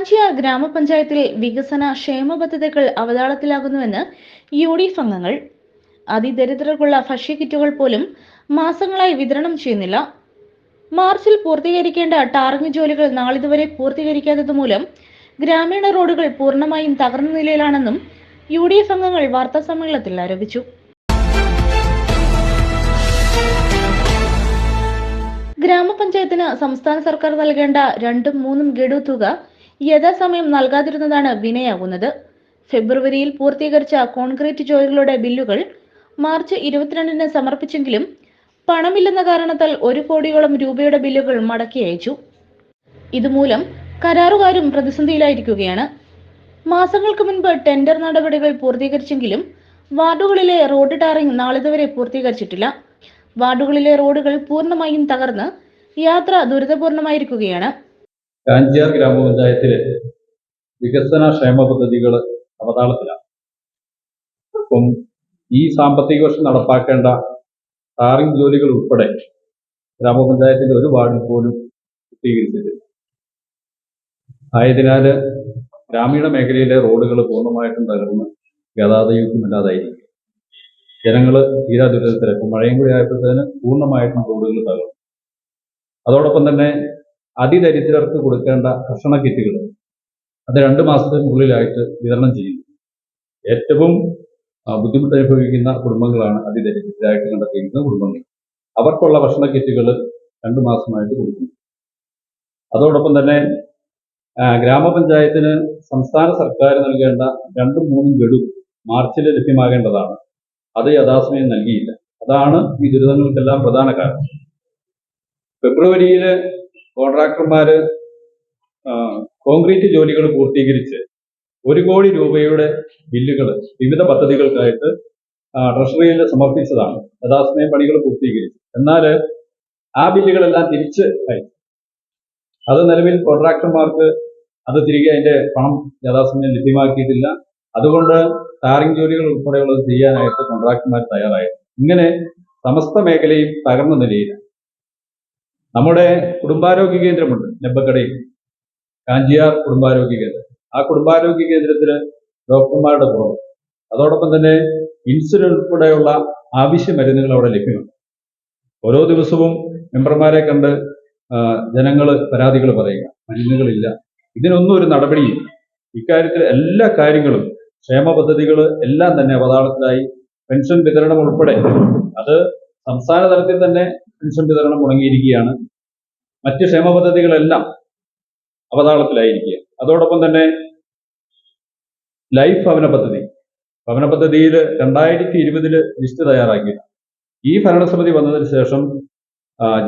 കാഞ്ചിയാർ ഗ്രാമപഞ്ചായത്തിലെ വികസന ക്ഷേമ പദ്ധതികൾ അവതാളത്തിലാകുന്നുവെന്ന് യു ഡി എഫ് അംഗങ്ങൾ. അതിദരിദ്രർക്കുള്ള ഭക്ഷ്യക്കിറ്റുകൾ പോലും മാസങ്ങളായി വിതരണം ചെയ്യുന്നില്ല. മാർച്ചിൽ പൂർത്തീകരിക്കേണ്ട ടാറിംഗ് ജോലികൾ നാളിതുവരെ പൂർത്തീകരിക്കാത്തത് മൂലം ഗ്രാമീണ റോഡുകൾ പൂർണമായും തകർന്ന നിലയിലാണെന്നും യു ഡി എഫ് അംഗങ്ങൾ വാർത്താസമ്മേളനത്തിൽ ആരോപിച്ചു. ഗ്രാമപഞ്ചായത്തിന് സംസ്ഥാന സർക്കാർ നൽകേണ്ട രണ്ടും മൂന്നും ഗഡു തുക യഥാസമയം നൽകാതിരുന്നതാണ് വിനയാകുന്നത്. ഫെബ്രുവരിയിൽ പൂർത്തീകരിച്ച കോൺക്രീറ്റ് ജോലികളുടെ ബില്ലുകൾ മാർച്ച് ഇരുപത്തിരണ്ടിന് സമർപ്പിച്ചെങ്കിലും പണമില്ലെന്ന കാരണത്താൽ ഒരു കോടിയോളം രൂപയുടെ ബില്ലുകൾ മടക്കി അയച്ചു. ഇതുമൂലം കരാറുകാരും പ്രതിസന്ധിയിലായിരിക്കുകയാണ്. മാസങ്ങൾക്ക് മുൻപ് ടെൻഡർ നടപടികൾ പൂർത്തീകരിച്ചെങ്കിലും വാർഡുകളിലെ റോഡ് ടാറിംഗ് നാളിതുവരെ പൂർത്തീകരിച്ചിട്ടില്ല. വാർഡുകളിലെ റോഡുകൾ പൂർണമായും തകർന്ന് യാത്ര ദുരിതപൂർണമായിരിക്കുകയാണ്. കാഞ്ചിയാർ ഗ്രാമപഞ്ചായത്തിലെ വികസന ക്ഷേമ പദ്ധതികൾ അവതാളത്തിലാണ്. അപ്പം ഈ സാമ്പത്തിക വർഷം നടപ്പാക്കേണ്ട ടാറിംഗ് ജോലികൾ ഉൾപ്പെടെ ഗ്രാമപഞ്ചായത്തിന്റെ ഒരു വാർഡിൽ പോലും പൂർത്തീകരിച്ചിട്ടില്ല ആയതിനാൽ ഗ്രാമീണ മേഖലയിലെ റോഡുകൾ പൂർണമായിട്ടും തകർന്ന് ഗതാഗതയോഗ്യമല്ലാതായിരിക്കും ജനങ്ങൾ തീരാ ദുരിതത്തിലെ ഇപ്പം മഴയും കൂടി ആയപ്പോഴത്തേന് പൂർണമായിട്ടും റോഡുകൾ തകർന്നു. അതോടൊപ്പം തന്നെ അതിദരിദ്രർക്ക് കൊടുക്കേണ്ട ഭക്ഷണ കിറ്റുകൾ അത് രണ്ട് മാസത്തിനുള്ളിലായിട്ട് വിതരണം ചെയ്യുന്നു ഏറ്റവും ബുദ്ധിമുട്ട് അനുഭവിക്കുന്ന കുടുംബങ്ങളാണ് അതിദരിദ്രരായിട്ട് കണ്ടെത്തിയിരിക്കുന്ന കുടുംബങ്ങൾ. അവർക്കുള്ള ഭക്ഷണ കിറ്റുകൾ രണ്ട് മാസമായിട്ട് കൊടുക്കുന്നു അതോടൊപ്പം തന്നെ ഗ്രാമപഞ്ചായത്തിന് സംസ്ഥാന സർക്കാർ നൽകേണ്ട രണ്ടും മൂന്നും ഗഡു മാർച്ചിൽ ലഭ്യമാകേണ്ടതാണ്. അത് യഥാസമയം നൽകിയില്ല. അതാണ് ഈ ദുരിതങ്ങൾക്കെല്ലാം പ്രധാന കാരണം. ഫെബ്രുവരിയിൽ കോൺട്രാക്ടർമാര് കോൺക്രീറ്റ് ജോലികൾ പൂർത്തീകരിച്ച് ഒരു കോടി രൂപയുടെ ബില്ലുകൾ വിവിധ പദ്ധതികൾക്കായിട്ട് ട്രഷറിയിൽ സമർപ്പിച്ചതാണ്. യഥാസമയം പണികൾ പൂർത്തീകരിച്ചു. എന്നാൽ ആ ബില്ലുകളെല്ലാം തിരിച്ച് അയച്ചു. അത് നിലവിൽ കോൺട്രാക്ടർമാർക്ക് അത് തിരികെ അതിന്റെ പണം യഥാസമയം ലഭ്യമാക്കിയിട്ടില്ല. അതുകൊണ്ട് ടാറിംഗ് ജോലികൾ ഉൾപ്പെടെയുള്ളത് ചെയ്യാനായിട്ട് കോൺട്രാക്ടർമാർ തയ്യാറായി. ഇങ്ങനെ സമസ്ത മേഖലയും തകർന്ന നിലയിലാണ്. നമ്മുടെ കുടുംബാരോഗ്യ കേന്ദ്രമുണ്ട് നെബക്കടയിൽ കാഞ്ചിയാർ കുടുംബാരോഗ്യ കേന്ദ്രം. ആ കുടുംബാരോഗ്യ കേന്ദ്രത്തിൽ ഡോക്ടർമാരുടെ കുറവ്. അതോടൊപ്പം തന്നെ ഇൻസുലിൻ ഉൾപ്പെടെയുള്ള ആവശ്യ മരുന്നുകൾ അവിടെ ലഭ്യമാണ്. ഓരോ ദിവസവും മെമ്പർമാരെ കണ്ട് ജനങ്ങൾ പരാതികൾ പറയുക. മരുന്നുകളില്ല. ഇതിനൊന്നും ഒരു നടപടിയില്ല. ഇക്കാര്യത്തിൽ എല്ലാ കാര്യങ്ങളും ക്ഷേമ പദ്ധതികൾ എല്ലാം തന്നെ അവതാളത്തിലായി പെൻഷൻ വിതരണം ഉൾപ്പെടെ അത് സംസ്ഥാന തലത്തിൽ തന്നെ പെൻഷൻ വിതരണം മുടങ്ങിയിരിക്കുകയാണ്. മറ്റ് ക്ഷേമ പദ്ധതികളെല്ലാം അവതാളത്തിലായിരിക്കുക അതോടൊപ്പം തന്നെ ലൈഫ് ഭവന പദ്ധതി. ഭവന പദ്ധതിയിൽ രണ്ടായിരത്തി ഇരുപതിൽ ലിസ്റ്റ് തയ്യാറാക്കി. ഈ ഭരണസമിതി വന്നതിന് ശേഷം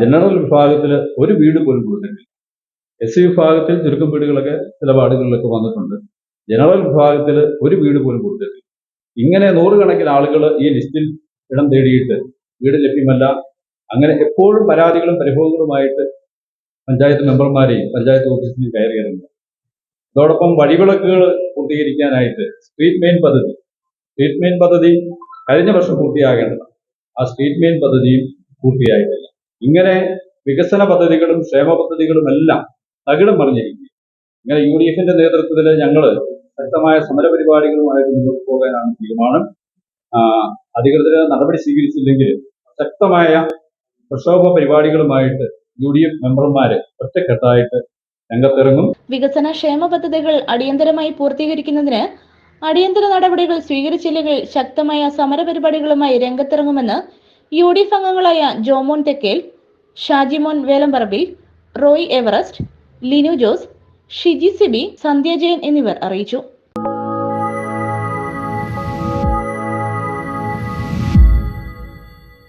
ജനറൽ വിഭാഗത്തിൽ ഒരു വീട് പോലും കൊടുത്തിട്ടില്ല. എസ് സി വിഭാഗത്തിൽ ചുരുക്കം വീടുകളൊക്കെ ചില വാർഡുകളിലൊക്കെ വന്നിട്ടുണ്ട്. ജനറൽ വിഭാഗത്തിൽ ഒരു വീട് പോലും കൊടുത്തിട്ടില്ല. ഇങ്ങനെ നൂറുകണക്കിന് ആളുകൾ ഈ ലിസ്റ്റിൽ ഇടം തേടിയിട്ട് വീട് ലഭ്യമല്ല. അങ്ങനെ എപ്പോഴും പരാതികളും പരിഭവങ്ങളുമായിട്ട് പഞ്ചായത്ത് മെമ്പർമാരെയും പഞ്ചായത്ത് ഓഫീസിനെയും കയറി ഇറങ്ങുക അതോടൊപ്പം വഴിവിളക്കുകൾ പൂർത്തീകരിക്കാനായിട്ട് സ്ട്രീറ്റ് മെയിൻ പദ്ധതി സ്ട്രീറ്റ് മെയിൻ പദ്ധതി കഴിഞ്ഞ വർഷം പൂർത്തിയാകേണ്ടതാണ്. ആ സ്ട്രീറ്റ് മെയിൻ പദ്ധതിയും പൂർത്തിയായിട്ടില്ല. ഇങ്ങനെ വികസന പദ്ധതികളും ക്ഷേമ പദ്ധതികളും എല്ലാം തകിടം മറിഞ്ഞിരിക്കും ഇങ്ങനെ യു ഡി എഫിന്റെ നേതൃത്വത്തിൽ ഞങ്ങൾ ശക്തമായ സമരപരിപാടികളുമായിട്ട് മുന്നോട്ട് പോകാനാണ് തീരുമാനം. അധികൃതർ നടപടി സ്വീകരിച്ചില്ലെങ്കിൽ ശക്തമായ പ്രക്ഷോഭ പരിപാടികളുമായിട്ട് യു ഡി എഫ് മെമ്പർമാര് ഒറ്റക്കെട്ടായിട്ട് രംഗത്തിറങ്ങും. വികസന ക്ഷേമ പദ്ധതികൾ അടിയന്തരമായി പൂർത്തീകരിക്കുന്നതിന് അടിയന്തര നടപടികൾ സ്വീകരിച്ചില്ലെങ്കിൽ ശക്തമായ സമരപരിപാടികളുമായി രംഗത്തിറങ്ങുമെന്ന് യു ഡി എഫ് അംഗങ്ങളായ ജോമോൻ തെക്കേൽ ഷാജിമോൻ വേലമ്പറമ്പിൽ റോയ് എവറസ്റ്റ് ലിനു ജോസ് ഷിജി സിബി സന്ധ്യ ജയൻ എന്നിവർ അറിയിച്ചു.